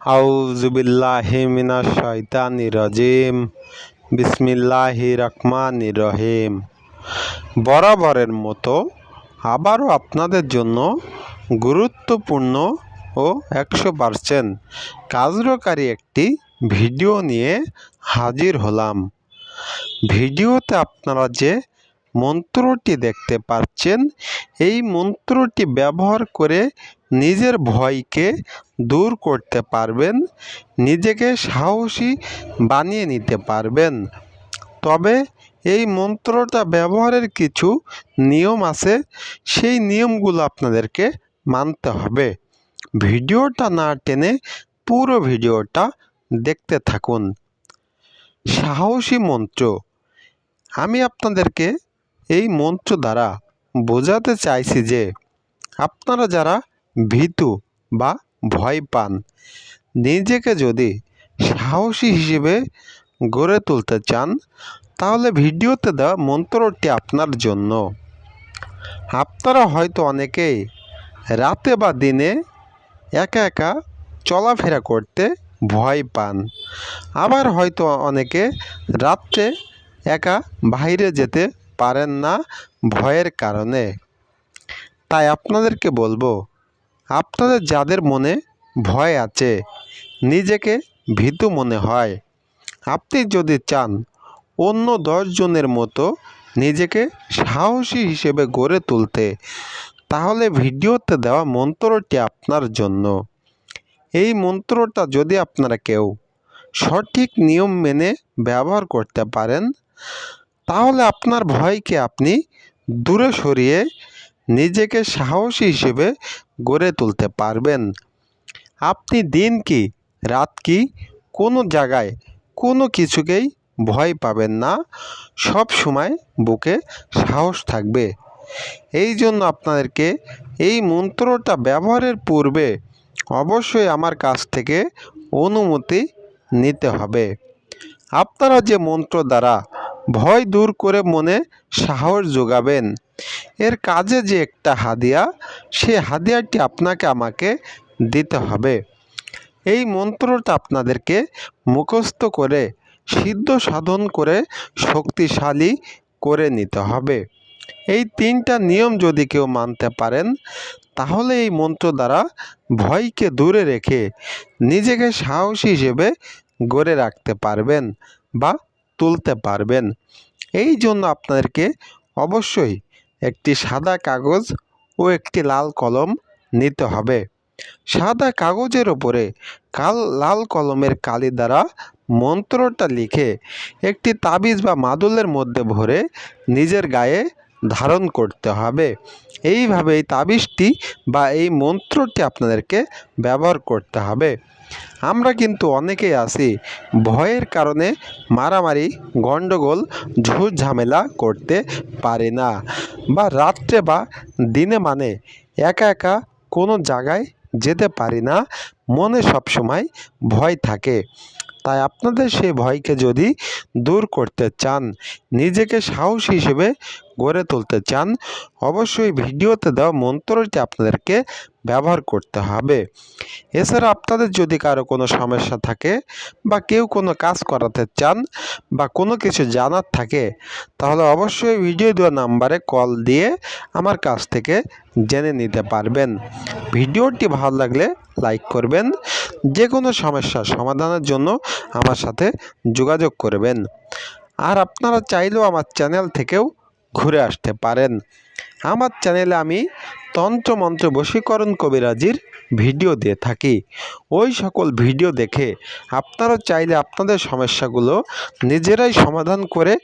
আউজুবিল্লাহি মিনাশ শাইতানির রাজিম। বিসমিল্লাহি রহমানির রহিম। বরাবরের মতো আবারও আপনাদের জন্য গুরুত্বপূর্ণ ও একশো পারসেন্ট কার্যকারী একটি ভিডিও নিয়ে হাজির হলাম। ভিডিওতে আপনারা যে মন্ত্রটি দেখতে পাচ্ছেন, এই মন্ত্রটি ব্যবহার করে নিজের ভয়কে দূর করতে পারবেন, নিজেকে সাহসী বানিয়ে নিতে পারবেন। তবে এই মন্ত্রটা ব্যবহারের কিছু নিয়ম আছে, সেই নিয়মগুলো আপনাদেরকে মানতে হবে। ভিডিওটা না টেনে পুরো ভিডিওটা দেখতে থাকুন। সাহসী মন্ত্র। আমি আপনাদেরকে এই মন্ত্র দ্বারা বোঝাতে চাইছি যে, আপনারা যারা ভীতু বা ভয় পান। নিজেকে যদি সাহসী হিসেবে গড়ে তুলতে চান, তাহলে ভিডিওতে দেওয়া মন্ত্রটি আপনার জন্য। আপনারা হয়তো অনেকেই রাতে বা দিনে একা একা চলাফেরা করতে ভয় পান। আবার হয়তো অনেকে রাত্রে একা বাইরে যেতে পারেন না ভয়ের কারণে। তাই আপনাদেরকে বলব আপনাদের যাদের মনে ভয় আছে, নিজেকে ভীতু মনে হয়। আপনি যদি চান অন্য দশজনের মতো নিজেকে সাহসী হিসেবে গড়ে তুলতে, তাহলে ভিডিওতে দেওয়া মন্ত্রটি আপনার জন্য। এই মন্ত্রটা যদি আপনারা কেউ সঠিক নিয়ম মেনে ব্যবহার করতে পারেন, তাহলে আপনার ভয়কে আপনি দূরে সরিয়ে নিজেকে সাহসী হিসেবে গড়ে তুলতে পারবেন। আপনি দিন কি, রাত কি, কোনো জায়গায় কোনো কিছুকেই ভয় পাবেন না। সব সময় বুকে সাহস থাকবে। এই জন্য আপনাদেরকে এই মন্ত্রটা ব্যবহারের পূর্বে অবশ্যই আমার কাছ থেকে অনুমতি নিতে হবে। আপনারা যে মন্ত্র দ্বারা ভয় দূর করে মনে সাহস যোগাবেন এর কাজে যে একটা হাদিয়া, সে হাদিয়াটি আপনাকে আমাকে দিতে হবে। এই মন্ত্রটা আপনাদেরকে মুখস্থ করে, সিদ্ধ সাধন করে, শক্তিশালী করে নিতে হবে। এই তিনটা নিয়ম যদি কেউ মানতে পারেন, তাহলে এই মন্ত্র দ্বারা ভয়কে দূরে রেখে নিজেকে সাহসী হিসেবে গড়ে রাখতে পারবেন বা তুলতে পারবেন। এই জন্য আপনাদেরকে অবশ্যই একটি সাদা কাগজ ও একটি লাল কলম নিতে হবে। সাদা কাগজের ওপরে কাল, লাল কলমের কালি দ্বারা মন্ত্রটা লিখে একটি তাবিজ বা মাদুলের মধ্যে ভরে নিজের গায়ে ধারণ করতে হবে। এইভাবে এই তাবিজটি বা এই মন্ত্রটি আপনাদেরকে ব্যবহার করতে হবে। আমরা কিন্তু অনেকেই আছি। ভয়ের কারণে মারামারি গণ্ডগোল ঝুট ঝামেলা করতে পারি না। বা রাত্রে বা দিনে মানে একা একা কোনো জায়গায় যেতে পারি না। মনে সবসময় ভয় থাকে। তাই আপনাদের সেই ভয়কে যদি দূর করতে চান, নিজেকে সাহসী হিসেবে গড়ে তুলতে চান, অবশ্যই ভিডিওতে দেওয়া মন্ত্রটি আপনাদেরকে ব্যবহার করতে হবে। এছাড়া আপনাদের যদি কারও কোনো সমস্যা থাকে বা কেউ কোনো কাজ করাতে চান বা কোনো কিছু জানার থাকে, তাহলে অবশ্যই ভিডিও দেওয়া নাম্বারে কল দিয়ে আমার কাছ থেকে জেনে নিতে পারবেন। ভিডিওটি ভালো লাগলে লাইক করবেন যে কোনো সমস্যার সমাধানের জন্য আমার সাথে যোগাযোগ করবেন। আর আপনারা চাইলেও আমার চ্যানেল থেকেও ঘুরে আসতে পারেন। আমার চ্যানেলে আমি তন্ত্রমন্ত্র বশীকরণ কবিরাজির ভিডিও দিয়ে থাকি। ওই সকল ভিডিও দেখে আপনারা চাইলে আপনাদের সমস্যাগুলো নিজেরাই সমাধান করে